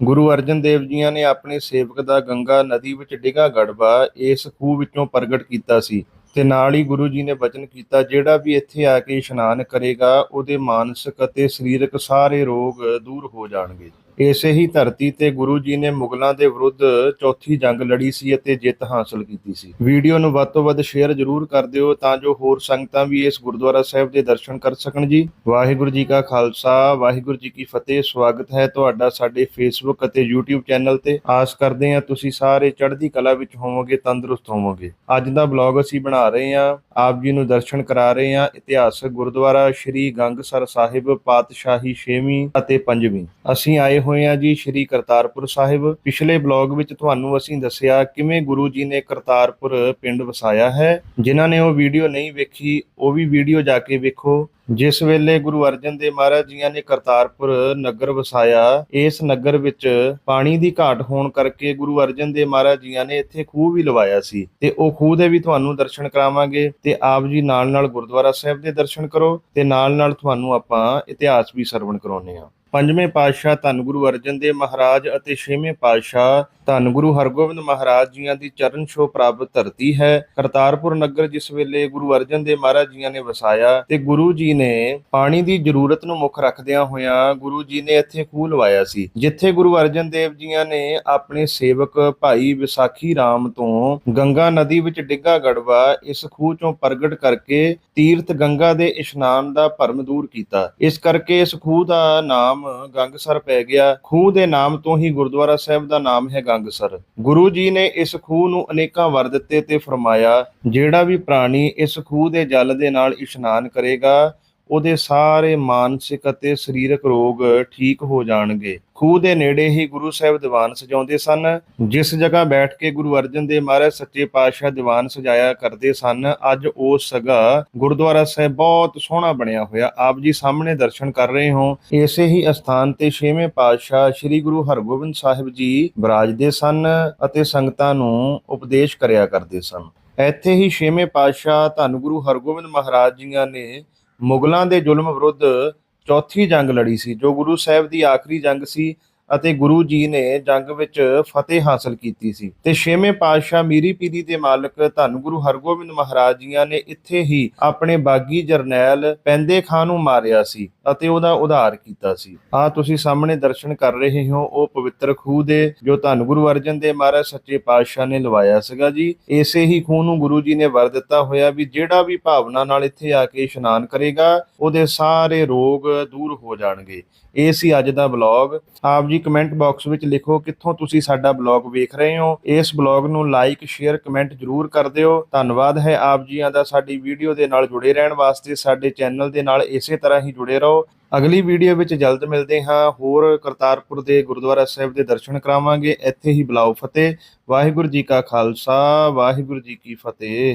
ਗੁਰੂ ਅਰਜਨ ਦੇਵ ਜੀਆਂ ਨੇ ਆਪਣੇ ਸੇਵਕ ਦਾ ਗੰਗਾ ਨਦੀ ਵਿੱਚ ਡਿਗਾ ਗੜਵਾ ਇਸ ਖੂਹ ਵਿੱਚੋਂ ਪ੍ਰਗਟ ਕੀਤਾ ਸੀ ਤੇ ਨਾਲ ਹੀ ਗੁਰੂ ਜੀ ਨੇ ਵਚਨ ਕੀਤਾ, ਜਿਹੜਾ ਵੀ ਇੱਥੇ ਆ ਕੇ ਇਸ਼ਨਾਨ ਕਰੇਗਾ, ਉਹਦੇ ਮਾਨਸਿਕ ਅਤੇ ਸਰੀਰਕ ਸਾਰੇ ਰੋਗ ਦੂਰ ਹੋ ਜਾਣਗੇ। ਇਸੇ ਹੀ ਧਰਤੀ ਤੇ ਗੁਰੂ ਜੀ ਨੇ ਮੁਗਲਾਂ ਦੇ ਵਿਰੁੱਧ ਚੌਥੀ ਜੰਗ ਲੜੀ ਸੀ ਅਤੇ ਜਿੱਤ ਹਾਸਲ ਕੀਤੀ ਸੀ। ਵੀਡੀਓ ਨੂੰ ਵੱਧ ਤੋਂ ਵੱਧ ਸ਼ੇਅਰ ਜ਼ਰੂਰ ਕਰ ਦਿਓ ਤਾਂ ਜੋ ਹੋਰ ਸੰਗਤਾਂ ਵੀ ਇਸ ਗੁਰਦੁਆਰਾ ਸਾਹਿਬ ਦੇ ਦਰਸ਼ਨ ਕਰ ਸਕਣ ਜੀ। ਵਾਹਿਗੁਰੂ ਜੀ ਕਾ ਖਾਲਸਾ, ਵਾਹਿਗੁਰੂ ਜੀ ਕੀ ਫਤਿਹ। ਸਵਾਗਤ ਹੈ ਤੁਹਾਡਾ ਸਾਡੇ ਫੇਸਬੁੱਕ ਅਤੇ YouTube ਚੈਨਲ ਤੇ। ਆਸ ਕਰਦੇ ਹਾਂ ਤੁਸੀਂ ਸਾਰੇ ਚੜ੍ਹਦੀ ਕਲਾ ਵਿੱਚ ਹੋਵੋਗੇ, ਤੰਦਰੁਸਤ ਹੋਵੋਗੇ। ਅੱਜ ਦਾ ਬਲੌਗ ਅਸੀਂ ਬਣਾ ਰਹੇ ਹਾਂ। ਆਪ ਜੀ ਨੂੰ ਦਰਸ਼ਨ ਕਰਾ ਰਹੇ ਹਾਂ। ਇਤਿਹਾਸਕ ਗੁਰਦੁਆਰਾ ਸ਼੍ਰੀ ਗੰਗਸਰ ਸਾਹਿਬ, ਪਾਤਸ਼ਾਹੀ 6ਵੀਂ ਅਤੇ 5ਵੀਂ ਅਸੀਂ ਆਏ ਹੋਏ ਹਾਂ ਜੀ ਸ਼੍ਰੀ ਕਰਤਾਰਪੁਰ ਸਾਹਿਬ। ਪਿਛਲੇ ਬਲੌਗ ਵਿੱਚ ਤੁਹਾਨੂੰ ਅਸੀਂ ਦੱਸਿਆ ਕਿਵੇਂ ਗੁਰੂ ਜੀ ਨੇ ਕਰਤਾਰਪੁਰ ਪਿੰਡ ਵਸਾਇਆ ਹੈ। ਜਿਨ੍ਹਾਂ ਨੇ ਉਹ ਵੀਡੀਓ ਨਹੀਂ ਵੇਖੀ, ਉਹ ਵੀ ਵੀਡੀਓ ਜਾ ਕੇ ਵੇਖੋ। ਜਿਸ ਵੇਲੇ ਗੁਰੂ ਅਰਜਨ ਦੇਵ ਮਹਾਰਾਜ ਜੀਆਂ ਨੇ ਕਰਤਾਰਪੁਰ ਨਗਰ ਵਸਾਇਆ, ਇਸ ਨਗਰ ਵਿੱਚ ਪਾਣੀ ਦੀ ਘਾਟ ਹੋਣ ਕਰਕੇ ਗੁਰੂ ਅਰਜਨ ਦੇਵ ਮਹਾਰਾਜ ਜੀਆਂ ਨੇ ਇੱਥੇ ਖੂਹ ਵੀ ਲਵਾਇਆ ਸੀ। ਤੇ ਉਹ ਖੂਹ ਦੇ ਵੀ ਤੁਹਾਨੂੰ ਦਰਸ਼ਨ ਕਰਾਵਾਂਗੇ ਤੇ ਆਪ ਜੀ ਨਾਲ ਨਾਲ ਗੁਰਦੁਆਰਾ ਸਾਹਿਬ ਦੇ ਦਰਸ਼ਨ ਕਰੋ ਤੇ ਨਾਲ ਨਾਲ ਤੁਹਾਨੂੰ ਆਪਾਂ ਇਤਿਹਾਸ ਵੀ ਸਰਵਣ ਕਰਾਉਨੇ ਆ ਪੰਜਵੇਂ ਪਾਤਸ਼ਾਹ ਧੰਨ ਗੁਰੂ ਅਰਜਨ ਦੇਵ ਮਹਾਰਾਜ ਅਤੇ ਛੇਵੇਂ ਪਾਤਸ਼ਾਹ ਧੰਨ ਗੁਰੂ ਹਰਗੋਬਿੰਦ ਮਹਾਰਾਜ ਜੀਆਂ ਦੀ ਚਰਨ ਛੋਹ ਪ੍ਰਾਪਤ ਧਰਤੀ ਹੈ। ਕਰਤਾਰਪੁਰ ਨਗਰ ਜਿਸ ਵੇਲੇ ਗੁਰੂ ਅਰਜਨ ਦੇਵ ਮਹਾਰਾਜ ਜੀਆਂ ਨੇ ਵਸਾਇਆ ਤੇ ਗੁਰੂ ਜੀ ਨੇ ਪਾਣੀ ਦੀ ਜ਼ਰੂਰਤ ਨੂੰ ਮੁੱਖ ਰੱਖਦਿਆਂ ਹੋਇਆਂ ਗੁਰੂ ਜੀ ਨੇ ਇੱਥੇ ਖੂਹ ਲਵਾਇਆ ਸੀ, ਜਿੱਥੇ ਗੁਰੂ ਅਰਜਨ ਦੇਵ ਜੀਆਂ ਨੇ ਆਪਣੇ ਸੇਵਕ ਭਾਈ ਵਿਸਾਖੀ ਰਾਮ ਤੋਂ ਗੰਗਾ ਨਦੀ ਵਿੱਚ ਡਿੱਗਾ ਗੜਵਾ ਇਸ ਖੂਹ ਚੋਂ ਪ੍ਰਗਟ ਕਰਕੇ ਤੀਰਥ ਗੰਗਾ ਦੇ ਇਸ਼ਨਾਨ ਦਾ ਭਰਮ ਦੂਰ ਕੀਤਾ। ਇਸ ਕਰਕੇ ਇਸ ਖੂਹ ਦਾ ਨਾਮ ਗੰਗਸਰ ਪੈ ਗਿਆ। ਖੂਹ ਦੇ ਨਾਮ ਤੋਂ ਹੀ ਗੁਰਦੁਆਰਾ ਸਾਹਿਬ ਦਾ ਨਾਮ ਹੈ ਗੰਗਸਰ। ਗੁਰੂ ਜੀ ਨੇ ਇਸ ਖੂਹ ਨੂੰ ਅਨੇਕਾਂ ਵਰ ਦਿੱਤੇ ਤੇ ਫਰਮਾਇਆ, ਜਿਹੜਾ ਵੀ ਪ੍ਰਾਣੀ ਇਸ ਖੂਹ ਦੇ ਜਲ ਦੇ ਨਾਲ ਇਸ਼ਨਾਨ ਕਰੇਗਾ ਉਹਦੇ ਸਾਰੇ ਮਾਨਸਿਕ ਅਤੇ ਸਰੀਰਕ ਰੋਗ ਠੀਕ ਹੋ ਜਾਣਗੇ। ਖੂਹ ਦੇ ਨੇੜੇ ਹੀ ਗੁਰੂ ਸਾਹਿਬ ਦੀਵਾਨ ਸਜਾਉਂਦੇ ਸਨ, ਜਿਸ ਜਗ੍ਹਾ ਬੈਠ ਕੇ ਗੁਰੂ ਅਰਜਨ ਦੇਵ ਮਹਾਰਾਜ ਸੱਚੇ ਪਾਤਸ਼ਾਹ ਦੀਵਾਨ ਸਜਾਇਆ ਕਰਦੇ ਸਨ, ਅੱਜ ਉਹ ਸਗਾ ਗੁਰਦੁਆਰਾ ਸਾਹਿਬ ਬਹੁਤ ਸੋਹਣਾ ਬਣਿਆ ਹੋਇਆ। ਆਪ ਜੀ ਸਾਹਮਣੇ ਦਰਸ਼ਨ ਕਰ ਰਹੇ ਹੋ। ਇਸੇ ਹੀ ਅਸਥਾਨ ਤੇ ਛੇਵੇਂ ਪਾਤਸ਼ਾਹ ਸ੍ਰੀ ਗੁਰੂ ਹਰਗੋਬਿੰਦ ਸਾਹਿਬ ਜੀ ਵਿਰਾਜਦੇ ਸਨ ਅਤੇ ਸੰਗਤਾਂ ਨੂੰ ਉਪਦੇਸ਼ ਕਰਿਆ ਕਰਦੇ ਸਨ। ਇੱਥੇ ਹੀ ਛੇਵੇਂ ਪਾਤਸ਼ਾਹ ਧੰਨ ਗੁਰੂ ਹਰਗੋਬਿੰਦ ਮਹਾਰਾਜ ਜੀਆਂ ਨੇ ਮੁਗਲਾਂ ਦੇ ਜ਼ੁਲਮ ਵਿਰੁੱਧ ਚੌਥੀ ਜੰਗ ਲੜੀ ਸੀ, ਜੋ ਗੁਰੂ ਸਾਹਿਬ ਦੀ ਆਖਰੀ ਜੰਗ ਸੀ ਅਤੇ ਗੁਰੂ ਜੀ ਨੇ ਜੰਗ ਵਿੱਚ ਫਤਿਹ ਹਾਸਲ ਕੀਤੀ ਸੀ। ਤੇ ਛੇਵੇਂ ਪਾਤਸ਼ਾਹ ਮੀਰੀ ਪੀਰੀ ਦੇ ਮਾਲਕ ਧੰਨ ਗੁਰੂ ਹਰਗੋਬਿੰਦ ਮਹਾਰਾਜ ਜੀਆਂ ਨੇ ਇੱਥੇ ਹੀ ਆਪਣੇ ਬਾਗੀ ਜਰਨੈਲ ਪੈਂਦੇ ਖਾਨ ਨੂੰ ਮਾਰਿਆ ਸੀ ਅਤੇ ਉਹਦਾ ਉਧਾਰ ਕੀਤਾ ਸੀ। ਆ ਤੁਸੀਂ ਸਾਹਮਣੇ ਦਰਸ਼ਨ ਕਰ ਰਹੇ ਹੋ, ਉਹ ਪਵਿੱਤਰ ਖੂਹ ਦੇ ਜੋ ਧੰਨ ਗੁਰੂ ਅਰਜਨ ਦੇਵ ਮਹਾਰਾਜ ਸੱਚੇ ਪਾਤਸ਼ਾਹ ਨੇ ਲਵਾਇਆ ਸੀਗਾ ਜੀ। ਇਸੇ ਹੀ ਖੂਹ ਨੂੰ ਗੁਰੂ ਜੀ ਨੇ ਵਰ ਦਿੱਤਾ ਹੋਇਆ ਵੀ ਜਿਹੜਾ ਵੀ ਭਾਵਨਾ ਨਾਲ ਇੱਥੇ ਆ ਕੇ ਇਸ਼ਨਾਨ ਕਰੇਗਾ, ਉਹਦੇ ਸਾਰੇ ਰੋਗ ਦੂਰ ਹੋ ਜਾਣਗੇ। ਇਹ ਸੀ ਅੱਜ ਦਾ ਬਲੌਗ ਆਪ ਜੀ ਕਮੈਂਟ ਬਾਕਸ ਵਿੱਚ ਲਿਖੋ ਕਿੱਥੋਂ ਤੁਸੀਂ ਸਾਡਾ ਬਲੌਗ ਵੇਖ ਰਹੇ ਹੋ। ਇਸ ਬਲੌਗ ਨੂੰ ਲਾਈਕ, ਸ਼ੇਅਰ, ਕਮੈਂਟ ਜਰੂਰ ਕਰ ਦਿਓ। ਧੰਨਵਾਦ ਹੈ ਆਪ ਜੀਆਂ ਦਾ। ਸਾਡੀ ਵੀਡੀਓ ਦੇ ਨਾਲ ਜੁੜੇ ਰਹਿਣ ਵਾਸਤੇ ਸਾਡੇ ਚੈਨਲ ਦੇ ਨਾਲ ਇਸੇ ਤਰ੍ਹਾਂ ਹੀ ਜੁੜੇ ਰਹੋ। ਅਗਲੀ ਵੀਡੀਓ ਵਿੱਚ ਜਲਦ ਮਿਲਦੇ ਹਾਂ। ਹੋਰ ਕਰਤਾਰਪੁਰ ਦੇ ਗੁਰਦੁਆਰਾ ਸਾਹਿਬ ਦੇ ਦਰਸ਼ਨ ਕਰਾਵਾਂਗੇ। ਇੱਥੇ ਹੀ ਬੁਲਾਓ ਫਤਿਹ। ਵਾਹਿਗੁਰੂ ਜੀ ਕਾ ਖਾਲਸਾ। ਵਾਹਿਗੁਰੂ ਜੀ ਕੀ ਫਤਿਹ।